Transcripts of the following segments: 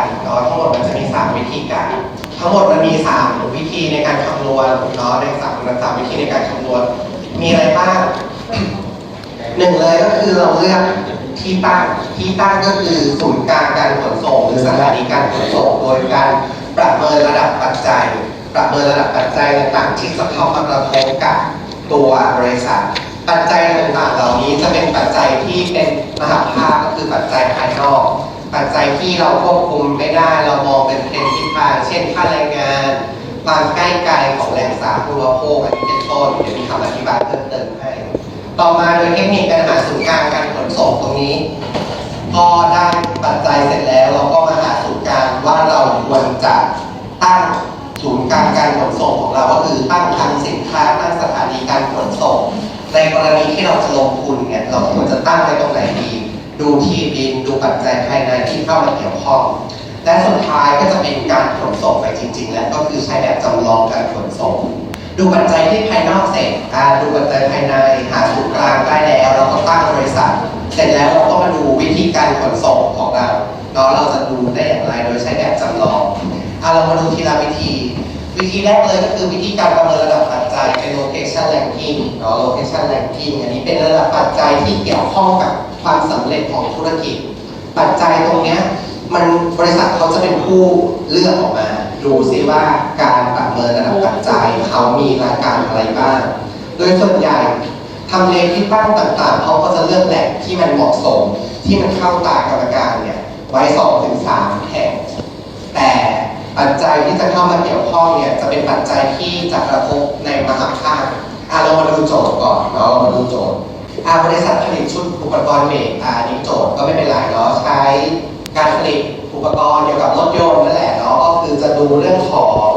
การเนาะทั้งหมดมันจะมี 3 วิธีการ ทั้งหมดมันมี 3 วิธีในการคำนวณเนาะในสามสามวิธีในการคำนวณ มีอะไรบ้างหนึ่งเลยก็คือเราเลือกที่ตั้งที่ตั้งก็คือศูนย์กลางการขนส่ง หรือสถานีการขนส่งโดยการประเมินระดับปัจจัย ประเมินระดับปัจจัยต่างๆที่จะเข้ามากระทบกับตัวบริษัท ปัจจัยต่างๆเหล่านี้จะเป็นปัจจัยที่เป็นมหาภาคก็คือปัจจัยภายนอก ปัจจั ยที่เราควบคุมไม่ได้ เรามองเป็นเทรนด์ทิศทางเช่นค่าแรงงานความใกล้ไกลของแหล่งสาธารณโภคอันนี้เป็นต้นเดี๋ยวมีคำอธิบายเพิ่มเติมให้ ต่อมาโดยเทคนิคการหาศูนย์กลางการขนส่งตรงนี้ พอได้ปัจจัยเสร็จแล้วเราก็มาหาศูนย์กลางว่าเราควรจะตั้งศูนย์กลางการขนส่งของเราก็คือตั้งคลังสินค้าตั้งสถานีการขนส่ง ในกรณีที่เราจะลงทุนเนี่ยเราควรจะตั้งไว้ตรงไหนดี ดูที่ดินดูปัจจัยภายในที่เข้ามาเกี่ยวข้อง และสุดท้ายก็จะเป็นการขนส่งไปจริง ๆ แล้วก็คือใช้แบบจำลองการขนส่ง ดูปัจจัยที่ภายนอกเสร็จดูปัจจัยภายในหาศูนย์กลางได้แล้วเราก็ตั้งบริษัท เสร็จแล้วเราก็มาดูวิธีการขนส่งของเราเนาะเราจะดูได้อย่างไรโดยใช้แบบจำลองอะเรามาดูทีละวิธี วิธีแรกเลยก็คือวิธีการประเมินระดับปัจจัยเป็น location ranking เนาะ location ranking อันนี้เป็นระดับปัจจัยที่เกี่ยวข้องกับ ความสำเร็จของธุรกิจ ปัจจัยตรงเนี้ยมันบริษัทเขาจะเป็นผู้เลือกออกมา ดูซิว่าการประเมินระดับปัจจัยเขามีรายการอะไรบ้าง โดยส่วนใหญ่ทำเลที่ตั้งต่างๆเขาก็จะเลือกแหล่งที่มันเหมาะสม ที่มันเข้าตากรรมการเนี่ยไว้2องถึงสามแห่งแต่ปัจจัยที่จะเข้ามาเกี่ยวข้องเนี่ยจะเป็นปัจจัยที่จะกระทบในมหาภาคอะเรามาดูโจทย์ก่อนเรามาดูโจทย์ อะบริษัทผลิตชุดอุปกรณ์เบรกอันนี้โจทย์ก็ไม่เป็นไรเนาะใช้การผลิตอุปกรณ์เกี่ยวกับรถยนต์นั่นแหละเนาะก็คือจะดูเรื่องของ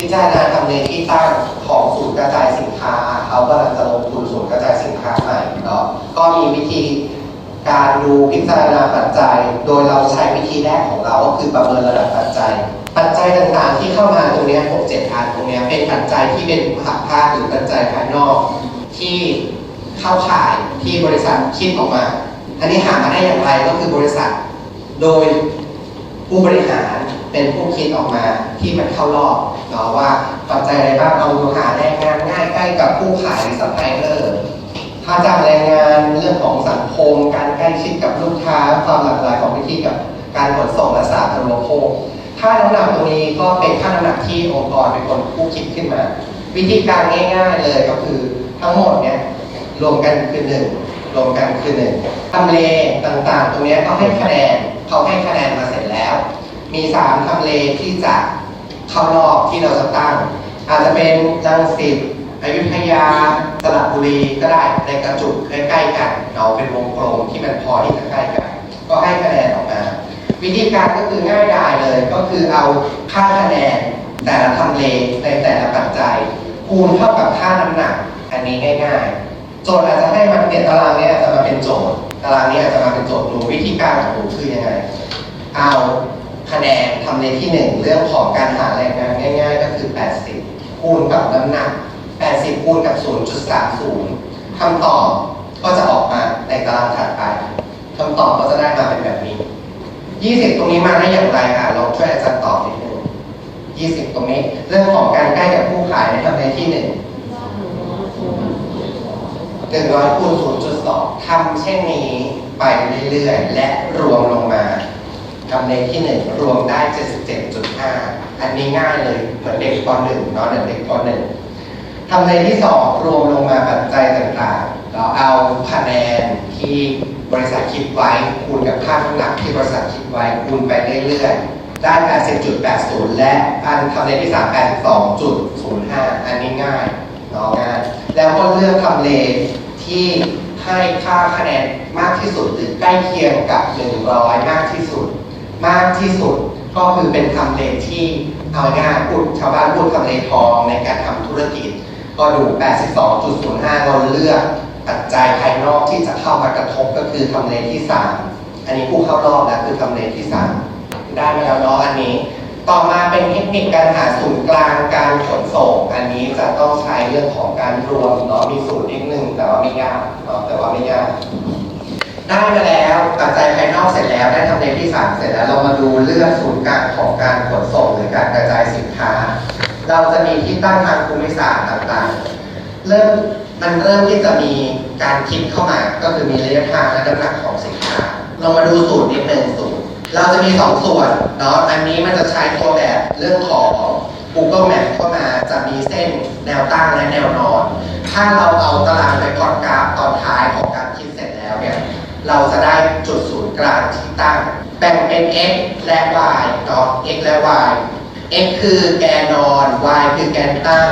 พิจารณาทำเลที่ตั้งของศูนย์กระจายสินค้าเขากำลังจะลงทุนศูนย์กระจายสินค้าใหม่เนาะก็มีวิธีการดูพิจารณาปัจจัย โดยเราใช้วิธีแรกของเราก็คือประเมินระดับปัจจัย ปัจจัยต่างๆ ที่เข้ามาตรงนี้หกเจ็ดอันตรงนี้เป็นปัจจัยที่เป็นมหาภาคหรือปัจจัยภายนอก ที่ เข้าข่ายที่บริษัทคิดออกมา อันนี้หามาได้อย่างไรก็คือบริษัท โดยผู้บริหารเป็นผู้คิดออกมาที่มันเข้ารอบเนาะว่าปัจจัยอะไรบ้างเอาดูหาแรงงานง่ายใกล้กับผู้ขายหรือซัพพลายเออร์ค่าจ้างแรงงานเรื่องของสังคม การใกล้ชิดกับลูกค้า ความหลากหลายของวิธีกับการขนส่งและสาธารณูปโภคค่าน้ำหนักตรงนี้ก็เป็นค่าน้ำหนักที่องค์กรเป็นคนผู้คิดขึ้นมา วิธีการง่าย ๆเลยก็คือทั้งหมดเนี่ย รวมกันคือหนึ่งรวมกันคือหนึ่งทำเลต่างๆ ตรงนี้ยก็ให้คะแนนเขาให้คะแนนมาเสร็จแล้ว มีสามทำเลที่จะเข้ารอบที่เราจะตั้ง อาจจะเป็นจังสิตอยุธยาสระบุรีก็ได้ในกระจุกใกล้ๆกันเราเป็นวงกลมที่มันพอที่จะใกล้กัน ก็ให้คะแนนออกมา วิธีการก็คือง่ายดายเลยก็คือเอาค่าคะแนนแต่ละทำเลในแต่ละปัจจัยคูณเท่ากับค่าน้ำหนัก อันนี้ง่าย ๆ โจทย์อาจจะให้มันเนี่ยตารางเนี้อาจจะมาเป็นโจทย์ตารางนี้อาจจะมาเป็นโจทย์ดูวิธีการของหนูคือยังไงเอาคะแนนทำเลที่หนึ่งเรื่องของการหาแรงงานง่าย ๆ ก็คือ 80 คูณกับน้ำหนัก 80 คูณกับ 0.30คำตอบก็จะออกมาในตารางถัดไปคำตอบก็จะได้มาเป็นแบบนี้ 20 ตรงนี้มาได้อย่างไรอะลองช่วยอาจารย์ตอบนิดนึง20 ตรงนี้ เรื่องของการใกล้กับผู้ขายในทำเลที่หนึ่ง 100คูณ0.2ทำเช่นนี้ไปเรื่อยๆ และรวมลงมาทำเลที่ 1 รวมได้ 77.5 อันนี้ง่ายเลยเหมือนเด็กป .1 เนาะเหมือนเด็กป .1 ทำเลที่ 2 รวมลงมาปัจจัยต่างๆ เราเอาคะแนนที่บริษัทคิดไว้ คูณกับค่าน้ำหนักที่บริษัทคิดไว้คูณไปเรื่อยๆ ได้ 80.80 และอันทำเลที่ 3 82.05 อันนี้ง่าย เนาะง่ายแล้วก็เลือกทำเลที่ให้ค่าคะแนนมากที่สุดหรือใกล้เคียงกับ 100 มากที่สุด มากที่สุดก็คือเป็นทำเลที่เอาง่ายพูดชาวบ้านพูดทำเลทองในการทำธุรกิจ ก็ดู 82.05 เราเลือกปัจจัยภายนอกที่จะเข้ามากระทบก็คือทำเลที่ 3 อันนี้ผู้เข้ารอบแล้วคือทำเลที่ 3 ได้ไหมแล้วเนาะอันนี้ ต่อมาเป็นเทคนิคการหาศูนย์กลางการขนส่ง อันนี้จะต้องใช้เรื่องของการรวมเนาะมีศูนย์นิดนึงแต่ว่าไม่ยากเนาะแต่ว่าไม่ยากได้มาแล้วปัจจัยภายนอกเสร็จแล้วได้ทำเลที่สามเสร็จแล้วเรามาดูเรื่องศูนย์กลางของการขนส่งหรือการกระจายสินค้า เราจะมีที่ตั้งทางภูมิศาสตร์ต่างๆ เริ่มมันเริ่มที่จะมีการคิดเข้ามา ก็คือมีระยะทางและน้ำหนักของสินค้า เรามาดูสูตรนิดหนึ่งสูตร เราจะมีสองส่วนเนาะ อันนี้มันจะใช้ตัวแบบเรื่องของ Google Map เข้ามาจะมีเส้นแนวตั้งและแนวนอน ถ้าเราเอาตารางไปพลอตกราฟตอนท้ายของการคิดเสร็จแล้วเนี่ย เราจะได้จุดศูนย์กลางที่ตั้ง แบ่งเป็น x และ y เนาะ x และ y x คือแกนนอน y คือแกนตั้ง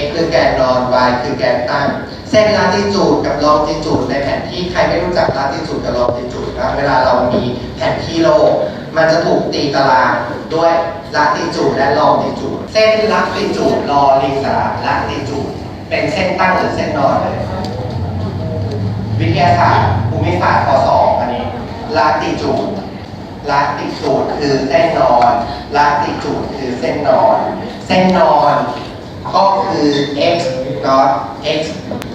x คือแกนนอน y คือแกนตั้ง เส้นลาติจูดกับลองติจูดในแผนที่ใครไม่รู้จักลาติจูดกับลองติจูดนะเวลาเรามี แผนที่โลก มันจะถูกตีตารางด้วยลาติจูดและลองติจูดเส้นลาติจูดลอลิงสาลาติจูดเป็นเส้นตั้งหรือเส้นนอนเลย วิทยาศาสตร์ภูมิศาสตร์ป .2 อันนี้ลาติจูดลาติจูดคือเส้นนอนลาติจูดคือเส้นนอน เส้นนอนก็คือ x เนาะ x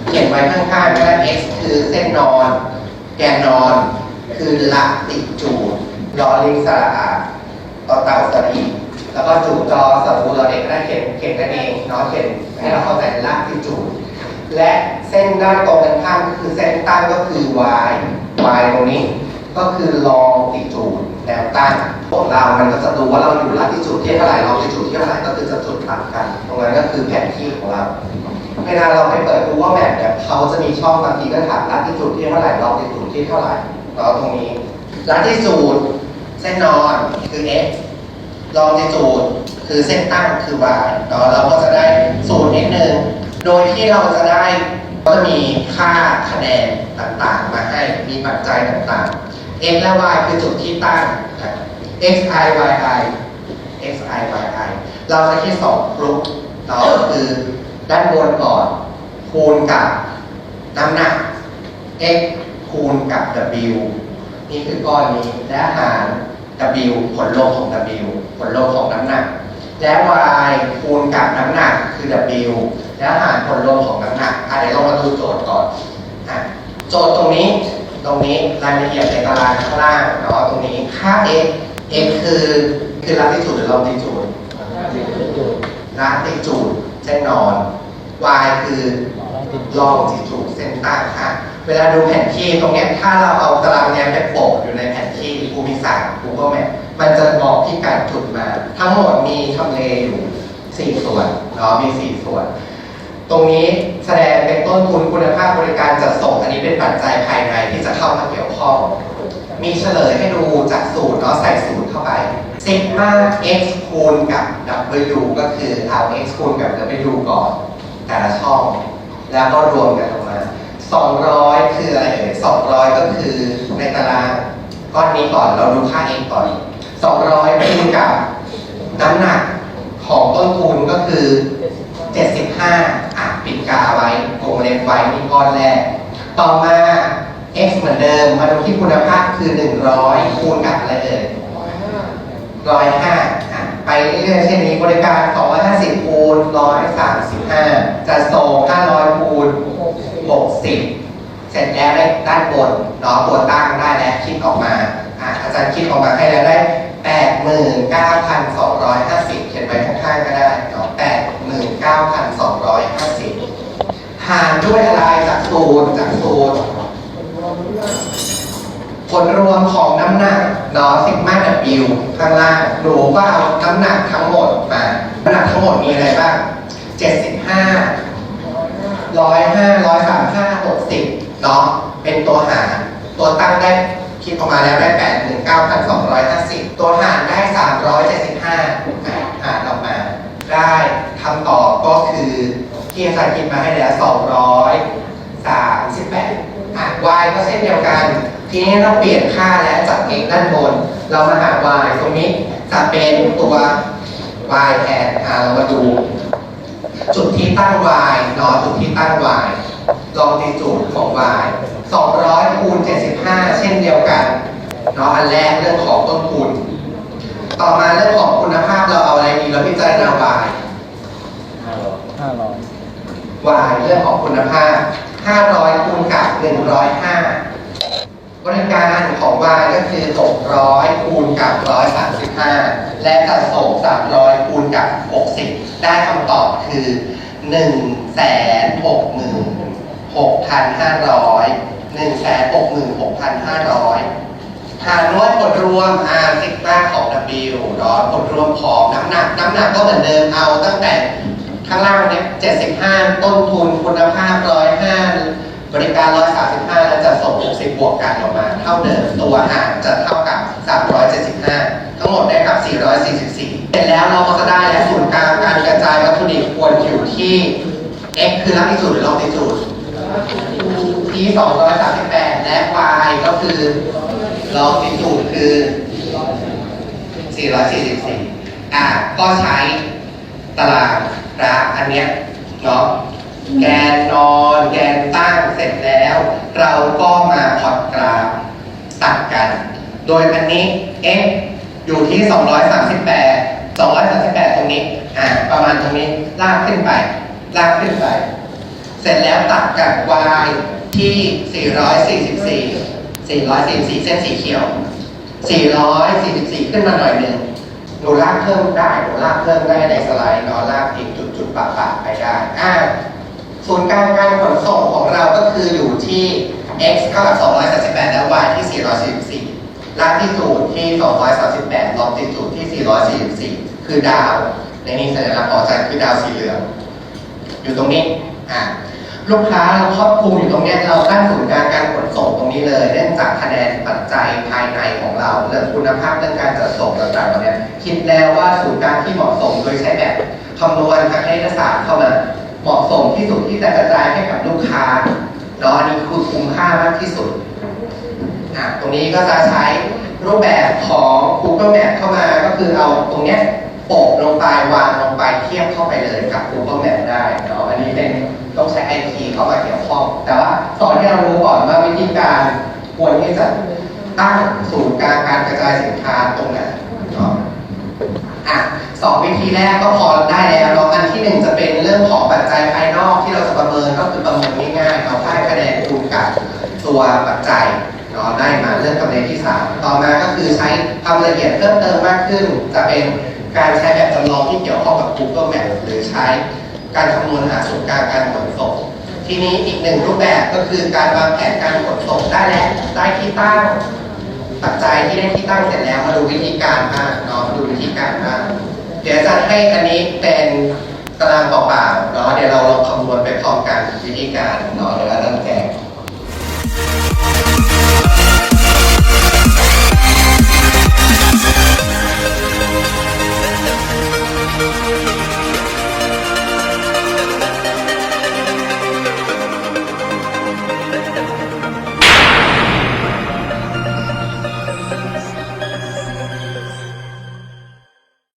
เขียนไว้ข้างๆก็ได้ x คือเส้นนอน แกนนอน คือลาติจูดลอลิงสระอาต่อเต่าสรีแล้วก็จูดจอสรูเราเด็กได้เขียนเขียนกันเองเนาะเขียนให้เราเข้าใจลาติจูดและเส้นด้านตรงกันข้ามก็คือเส้นตั้งก็คือ y y ตรงนี้ ก็คือลองติจูดแนวตั้งพวกเรา มันก็จะดูว่าเราอยู่ลัติจูดที่เท่าไหร่ลองติจูดที่เท่าไหร่ก็คือจะจุดตัดกัน ตรงนั้นก็คือแผนที่ของเราเวลาเราไปเปิด Google Map เนี่ยเขาจะมีช่องบางทีก็ถามลัติจูดที่เท่าไหร่ลองติจูดที่เท่าไหร่ เราตรงนี้ ลัติจูดเส้นนอนคือ x ลองติจูดคือเส้นตั้งคือ y เนาะเราก็จะได้สูตรนิดนึงโดยที่เราจะได้ก็จะมีค่าคะแนนต่างๆ มาให้มีปัจจัยต่างๆ x และ y คือจุดที่ตั้ง x i y i x i y i เราจะคิดสองกลุ่มเนาะคือด้านบนก่อนคูณกับน้ำหนัก x คูณกับ w นี่คือก้อนนี้และหาร w ผลลบของ w ผลลบของน้ำหนัก และ y คูณกับน้ำหนักคือ w แล้วหารผลลบของน้ำหนักอะเดี๋ยวเรามาดูโจทย์ก่อนอะโจทย์ตรงนี้ตรงนี้รายละเอียดในตารางข้างล่างเนาะตรงนี้ค่า x x คือคือลัติจูดหรือลองติจูดลัติจูดเส้นนอน y คือลองติจูดเส้นตั้งค่ะ เวลาดูแผนที่ตรงนี้ถ้าเราเอาตารางเนี้ไปโปะอยู่ในแผนที่ภูมิศาสตร์ Google Map มันจะบอกที่การจุดมา ทั้งหมดมีทำเลอยู่ 4 ส่วนเนาะมี 4 ส่วน ตรงนี้แสดงเป็นต้นทุนคุณภาพบริการจัดส่งอันนี้เป็นปัจจัยภายในที่จะเข้ามาเกี่ยวข้อง มีเฉลยให้ดูจากสูตรเนาะใส่สูตรเข้าไปซิกมา x คูณกับ w ก็คือเอา x คูณกับ w ก่อน แต่ละช่อง แล้วก็รวมกันออกมา 200 คืออะไรเอย200ก็คือในตารางก้อนนี้ก่อนเราดูค่า x ก่อน200คูณกับน้ำหนักของต้นทุนก็คือ 75อะปิดกาไว้วงเล็บไว้นี่ก้อนแรก ต่อมา x เหมือนเดิม มาดูที่คุณภาพคือ 100 คูณกับอะไรเอ่ยร้อยห้าไปเรื่อยๆเช่นนี้บริการ 250 คูณ 135 จะส่ง500 คูณ 60 เสร็จแล้วได้ด้านบนเนาะตัวตั้งได้แล้วคิดออกมาอะอาจารย์คิดออกมาให้แล้วได้89,250เก้าพันสองร้อยห้าสิบเขียนไว้ข้างๆก็ได้เนาะ89,250หารด้วยอะไรจากสูตรจากสูตรผลรวมของน้ำหนักเนาะซิกมาดับบิวข้างล่างหนูก็เอาน้ำหนักทั้งหมดมาน้ำหนักทั้งหมดมีอะไรบ้าง75ร้อยห้าร้อยสามห้าหกสิบ เนาะเป็นตัวหาร ตัวตั้งได้คิดออกมาแล้วได้แปดหมื่นเก้าพันสองร้อยห้าสิบตัวหารได้สามร้อยเจ็ดสิบห้าหารออกมา ได้คำตอบก็คือที่อาจารย์คิดมาให้แล้วสองร้อยสามสิบแปดอะ y ก็เช่นเดียวกัน ทีนี้เราเปลี่ยนค่าแล้วจาก x ด้านบน เรามาหา y ตรงนี้จะเป็นตัว y แทนอะเรามาดู จุดที่ตั้ง y เนาะจุดที่ตั้ง y ลองตีจุดของ y 200คูณ75 เช่นเดียวกันเนาะอันแรกเรื่องของต้นทุน ต่อมาเรื่องของคุณภาพเราเอาอะไรดีเราพิจารณา y ห้าร้อย y เรื่องของคุณภาพ 500คูณกับ 105 บริการของ Y ก็คือ 600คูณกับ 135 และจัดส่ง300คูณกับ 60 ได้คำตอบคือ 1 6 6 5 0 0 1 6 6 5 0 0 หารนวดผลรวม R ซิกมาของ W เนาะผลรวมของน้ำหนัก น้ำหนักก็เหมือนเดิมเอาตั้งแต่ข้างล่างเนี่ย75 ต้นทุนคุณภาพ 105 บริการ 135 แล้วจะส่ง 60 บวกกันออกมา เท่าเดิมตัวหารจะเท่ากับ 375 ทั้งหมดได้กับ 444 เสร็จแล้วเราก็จะได้และศูนย์กลางการกระจายวัตถุดิบควรอยู่ที่ x คือลักติจูดหรือลองติจูด t 238และ y ก็คือลองติจูดคือ444อะก็ใช้ตารางกราฟอันเนี้ยเนาะแกนนอนแกนตั้งเสร็จแล้ว เราก็มาพอดกราฟตัดกัน โดยอันนี้ x อยู่ที่ 238 238 ตรงนี้ อ่า ประมาณตรงนี้ ลากขึ้นไป ลากขึ้นไป เสร็จแล้วตัดกับ y ที่ 444 444 เส้นสีเขียว 444 ขึ้นมาหน่อยหนึ่งหนูลากเพิ่มได้หนูลากเพิ่มได้ในสไลด์เนาะลากอีกจุดๆปะๆไปได้อ่าศูนย์กลางการขนส่งของเราก็คืออยู่ที่ x เท่ากับ 238 และ y ที่ 444ลากที่สูตรที่ 238ลองติดสูตรที่ 444 คือดาว ในนี้สัญลักษณ์ของใจคือดาวสีเหลือง อยู่ตรงนี้อ่า ลูกค้าเราครอบคลุมอยู่ตรงนี้เราตั้งศูนย์กลางการขนส่งตรงนี้เลยเนื่องจากคะแนนปัจจัยภายในของเราเรื่องคุณภาพเรื่องการจัดส่งต่างๆเหล่านี้คิดแล้วว่าศูนย์กลางที่เหมาะสมโดยใช้แบบคำนวณทางคณิตศาสตร์เข้ามาเหมาะสมที่สุดที่จะกระจายให้กับลูกค้าเนาะอันนี้คือคุ้มค่ามากที่สุดอะตรงนี้ก็จะใช้รูปแบบของ Google Map เข้ามาก็คือเอาตรงเนี้ยโปะลงไปวางลงไปเทียบเข้าไปเลยกับ Google Map ได้เนาะอันนี้เป็น ต้องใช้ IT เข้ามาเกี่ยวข้อง แต่ว่าสอนให้เรารู้ก่อนว่าวิธีการควรที่จะตั้งศูนย์กลางการกระจายสินค้าตรงไหนเนาะอะสองวิธีแรกก็พอได้แล้วเนาะอันที่หนึ่งจะเป็นเรื่องของปัจจัยภายนอกที่เราจะประเมินก็คือประเมินง่ายๆเอาค่าคะแนนคูณกับตัวปัจจัยเนาะได้มาเรื่องกำไรที่สามต่อมาก็คือใช้ความละเอียดเพิ่มเติมมากขึ้น จะเป็นการใช้แบบจำลองที่เกี่ยวข้องกับ Google Map หรือใช้ การคำนวณหาศูนย์กลางการขนส่งทีนี้อีกหนึ่งรูปแบบก็คือการวางแผนการขนส่งได้แล้วได้ที่ตั้งปัจจัยที่ได้ที่ตั้งเสร็จแล้วมาดูวิธีการบ้างเนาะมาดูวิธีการบ้างเดี๋ยวจะให้อันนี้เป็นตารางเปล่าๆเนาะเดี๋ยวเราลองคำนวณไปพร้อมกันวิธีการเนาะเดี๋ยวเรารย์แจก